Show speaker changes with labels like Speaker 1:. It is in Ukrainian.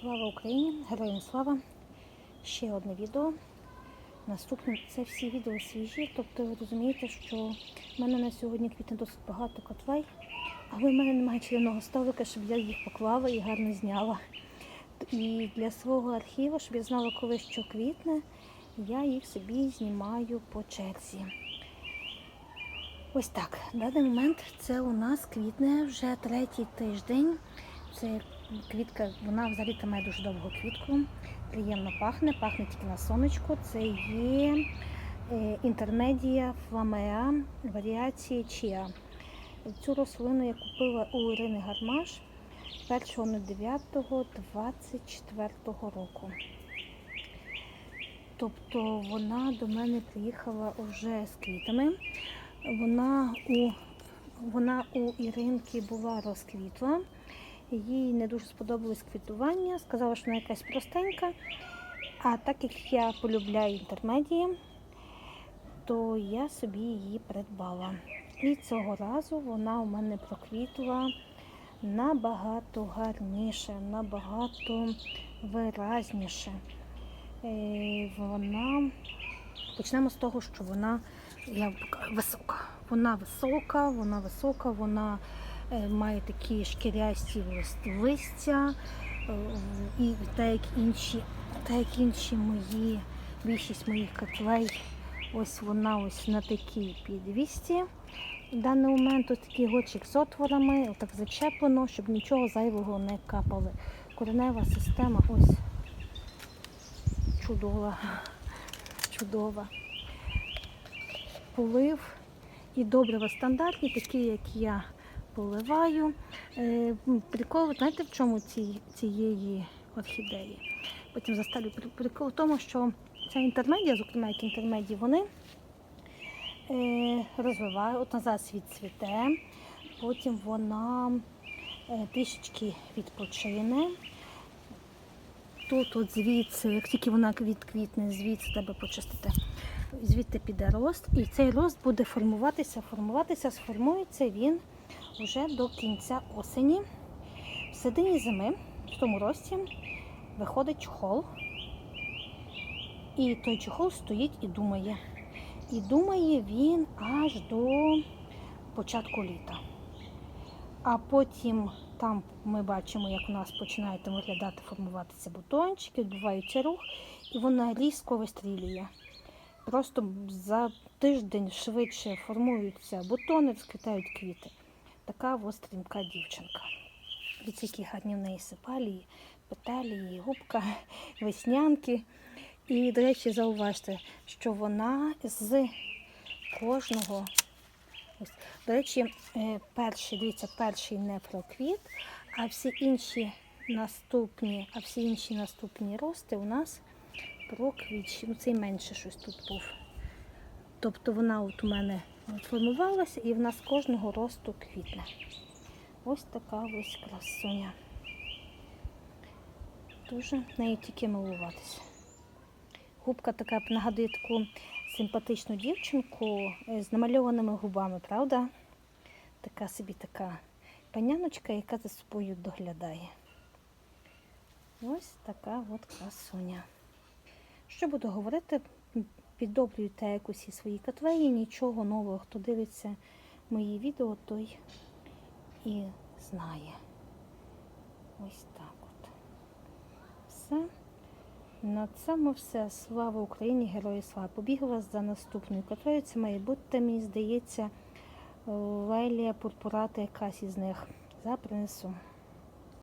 Speaker 1: Слава Україні! Героям слава! Ще одне відео. Наступне це всі відео свіжі. Тобто ви розумієте, що в мене на сьогодні квітне досить багато котлей, але в мене немає чарівного столика, щоб я їх поклала і гарно зняла. І для свого архіву, щоб я знала, коли що квітне, я їх собі знімаю по черзі. Ось так. В даний момент це у нас квітне вже третій тиждень. Це квітка, вона взагалі має дуже довгу квітку. Приємно пахне, пахне тільки на сонечку. Це є е, інтермедія фламеа варіації Чіа. Цю рослину я купила у Ірини Гармаш 1.09.24 року. Тобто вона до мене приїхала вже з квітами. Вона у, вона у Іринки була розквітла. Їй не дуже сподобалось квітування. Сказала, що вона якась простенька. А так як я полюбляю інтермедії, то я собі її придбала. І цього разу вона у мене проквітла набагато гарніше, набагато виразніше. Е, Вона почнемо з того, що вона я висока. Вона висока, вона висока, вона має такі шкірясті листя, е, і так як інші, так як інші мої, більшість моїх котлей, ось вона ось на такій підвісті. В даний момент ось такий горчик з отворами, отак зачеплено, щоб нічого зайвого не капало. Коренева система ось чудова, чудова. Полив і добрива стандартні, такі, як я поливаю. Е, Прикол, знаєте, в чому ці, цієї орхідеї? Потім заставлю прикол в тому, що ця інтермедія, зокрема як інтермедії, вони е, розвивають, от назад світ цвіте, потім вона е, трішечки відпочине. Тут от звідси, як тільки вона відквітне, звідси треба почистити. Звідти піде рост, і цей рост буде формуватися, формуватися, сформується він вже до кінця осені. В середині зими, в тому рості, виходить чохол. І той чохол стоїть і думає. І думає він аж до початку літа. А потім там ми бачимо, як у нас починають виглядати, формуватися бутончики, відбувається рух, і вона різко вистрілює. Просто за тиждень швидше формуються бутони, розквітають квіти. Така ось стрімка дівчинка. Дивіться, які гарні в неї сепалії, петалії, губка, веснянки. І, до речі, зауважте, що вона з кожного. Ось. До речі, е, перший, дивіться, перший не проквіт, а всі інші наступні, а всі інші наступні рости у нас проквітші. Ну, цей менше щось тут був. Тобто вона от у мене формувалася і в нас кожного росту квітне. Ось така ось красуня. Дуже нею тільки милуватися. Губка така нагадує таку симпатичну дівчинку е, з намальованими губами, правда? Така собі така паняночка, яка за собою доглядає. Ось така от красуня. Що буду говорити? Піддоблюйте якось і свої котлеї, нічого нового. Хто дивиться мої відео, той і знає. Ось так от. Все. На цьому все. Слава Україні, герої слава. Побігла за наступною котлею. Це має бути, мені здається, лелія пурпурата якась із них. Запринесу.